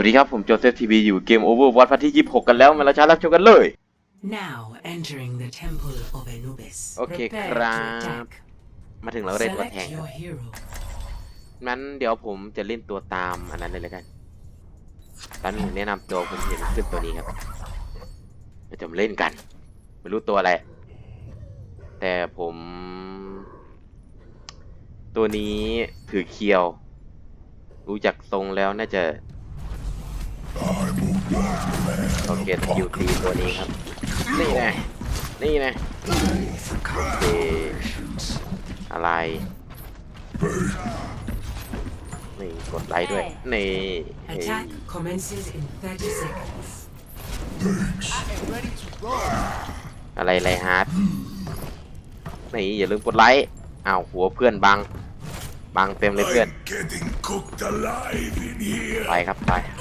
วัสดีครับ ผมโจเซฟทีวีอยู่เกม Overwatch พาร์ทที่ 26 กันแล้วมาแล้วช้ารับชมกันเลย Now entering the temple of Anubis. โอเค Prepare ครั to บ attack. มาถึงเราก็ได้ตัว Select แทง your hero. งั้นเดี๋ยวผมจะเล่นตัวตามอันนั้นเลยแล้วกัน ตอนนี้ผมแนะนำตัวผมเห็นขึ้นตัวนี้ครับเราจะมาเล่นกัน ไม่รู้ตัวอะไร แต่ผม ตัวนี้ถือเคียว รู้จักทรงแล้วน่าจะ โอเคคิวตีตัวนี้ครับ นี่ไงนี่ไงโอเคอะไรนี่กดไลค์ด้วย นี่เฮ้ย Attack commences in 30 seconds. อะไรไรฮาร์ดนี่อย่าลืมกดไลค์อ้าวหัวเพื่อนบัง บังเต็มเลยเพื่อน Getting cooked alive in here. ไปครับไปฮะ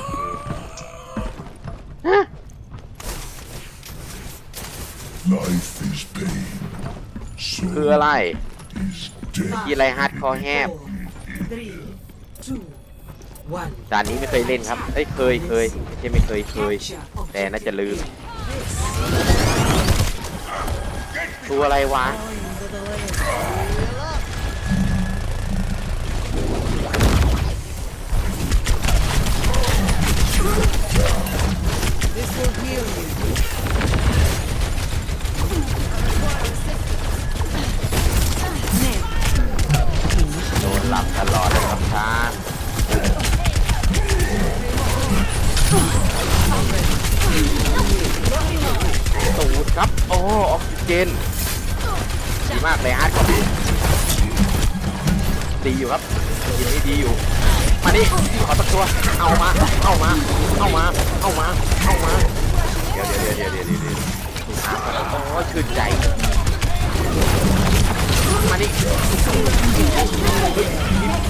Life is pain. So คืออะไร is death. ที่ไรฮาร์ดคอแฮบ Four, three, two, one. ด่านนี้ไม่เคยเล่นครับ เอ้ยเคยเคยไม่ใช่ไม่เคยเคย Capture แต่น่าจะลืม objective. ตัวอะไรวะโด นดีมากเลยฮาร์ดก็ดีอยู่ครับยิงได้ดีอยู่มาดิขอสักตัวเอามาเอามาเอามาเอามาเอามาเดี๋ยวเดี๋ยวเดี๋ยวเดี๋ยวเดี๋ยวเดี๋ยวโอ้ชื่นใจมาดิ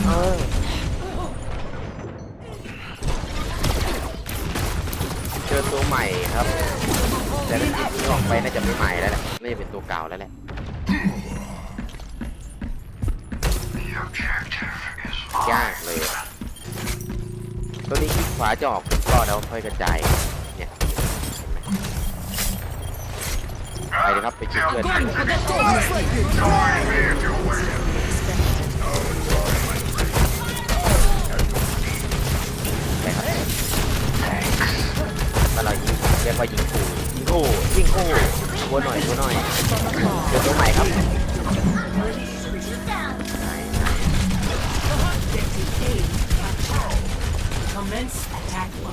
เออเจอตัวใหม่ครับแต่ที่ที่ออกไปน่าจะไม่ใหม่แล้วแหละ จะเป็นตัวเก่าแล้วแหละ ยากเลย ตัวนี้คลิกขวาจะออกก็แล้วค่อยกระจาย เนี่ยไหมไปเลยครับไปช่วยเพื่อน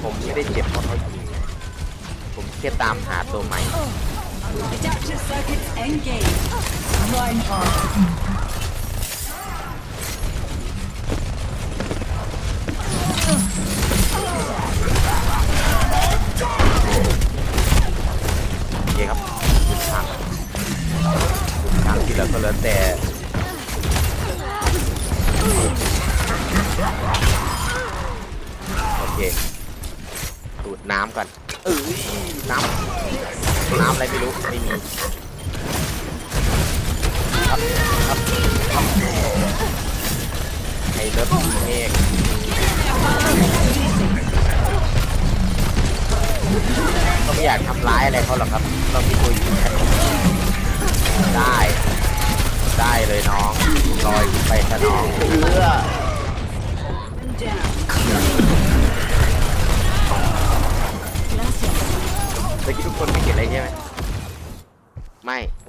ผมไม่ได้เจ็บเพราะเขายิงนะผมแค่ตามหาตัวใหม่ Adaptive circuits engaged. Reinhardt. โดูดน้ำก่อนเอ้ยน้ำน้ำอะไรไม่รู้ไม่มีครับครับครับไอ้เลิฟเมฆก็ไม่อยากทำร้ายอะไรเขาหรอกครับ เรามีตัวยิงแค่ได้ ได้เลยน้องลอยขึ้นไปซะน้อง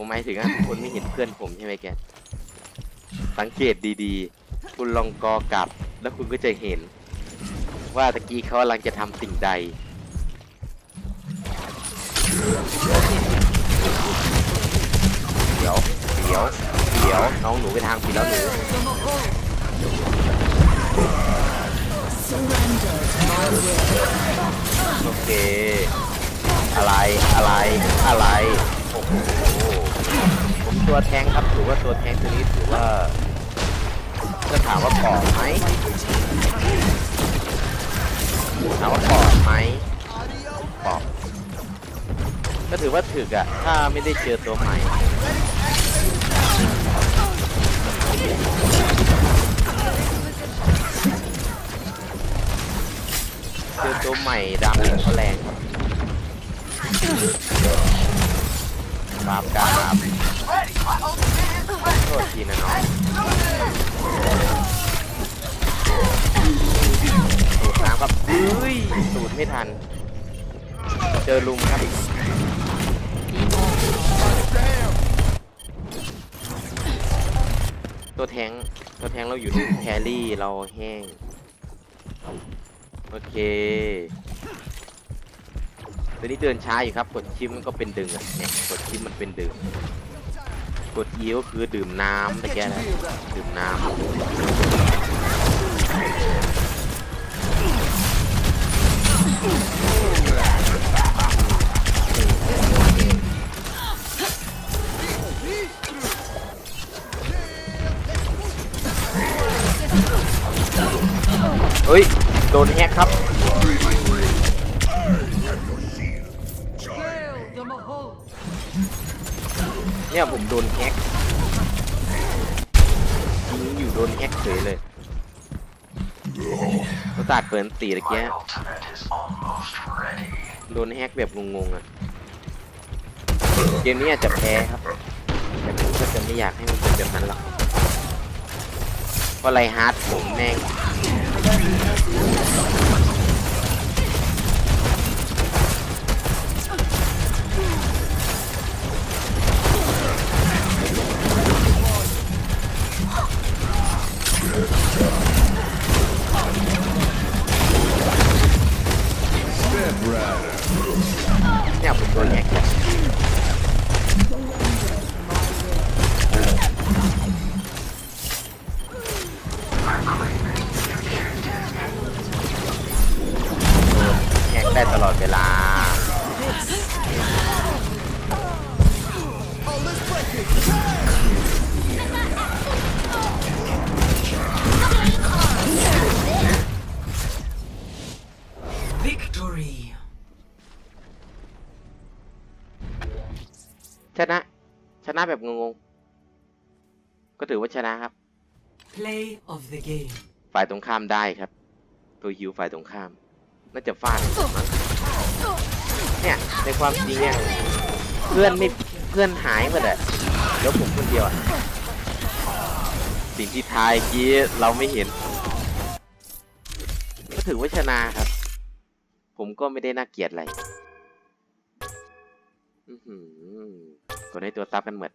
หมายถึงว่าทุกคนไม่เห็นเพื่อนผมใช่ไหมแก สังเกตดีๆ คุณลองกอกลับ แล้วคุณก็จะเห็น ว่าตะกี้เขากำลังจะทำสิ่งใด เดี๋ยว เดี๋ยว เดี๋ยว น้องหนูไปทางผิดแล้วหนู โอเค อะไร อะไร อะไร โอ้โห ตัวแทงครับถือว่าตัวแทงตัวนี้ถือว่าจะถามว่าปลอดไหมถามว่าปลอดไหมปลอดก็ถือว่าถึกอะถ้าไม่ได้เจอตัวใหม่เจอตัวตัวใหม่ดาเมจเขาแรง ครับกาบกราบโทษทีนะน้องสูดน้ำครับเฮ้ยสูดไม่ทัน เจอลุมครับตัวแทงตัวแทงเราอยู่นู่นแครี่เราแห้ง โอเค ตัวนี้เดินช้าอยู่ครับ กดชิปมันก็เป็นดึงอะเนี่ยกดชิปมันเป็นดึงกด E ก็คือดื่มน้ำตะแกนะดื่มน้ำเฮ้ย โดนแฮกครับ เนี่ยผมโดนแฮกยิงอยู่โดนแฮกเฉยเลยประสาทเปิดตีตะเกียโดนแฮกแบบงงๆอะ เกมนี้อาจจะแพ้ครับ แต่ผมก็จะไม่อยากให้มันเป็นแบบนั้นหรอกเพราะไรฮาร์ดผมแม่ง ได้ตลอดเวลา Victory. ชนะ ชนะแบบงงๆ ก็ถือว่าชนะครับ Play of the game. ฝ่ายตรงข้ามได้ครับ ตัวฮิวฝ่ายตรงข้าม น่าจะฟาดมั้งเนี่ยในความจริงเนี่ยเพื่อนไม่เพื่อนหายหมดอะแล้วผมคนเดียวอะสิ่งที่ทายเมื่อกี้เราไม่เห็น ก็ถือว่าชนะครับ ผมก็ไม่ได้น่าเกลียดอะไรอื้อหือกดให้ตัวซับกันหมด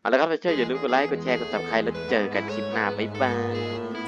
เอาละครับถ้าชอบอย่าลืมกดไลค์ กดแชร์ กดซับสไครต์แล้วเจอกันคลิปหน้า บ๊ายบาย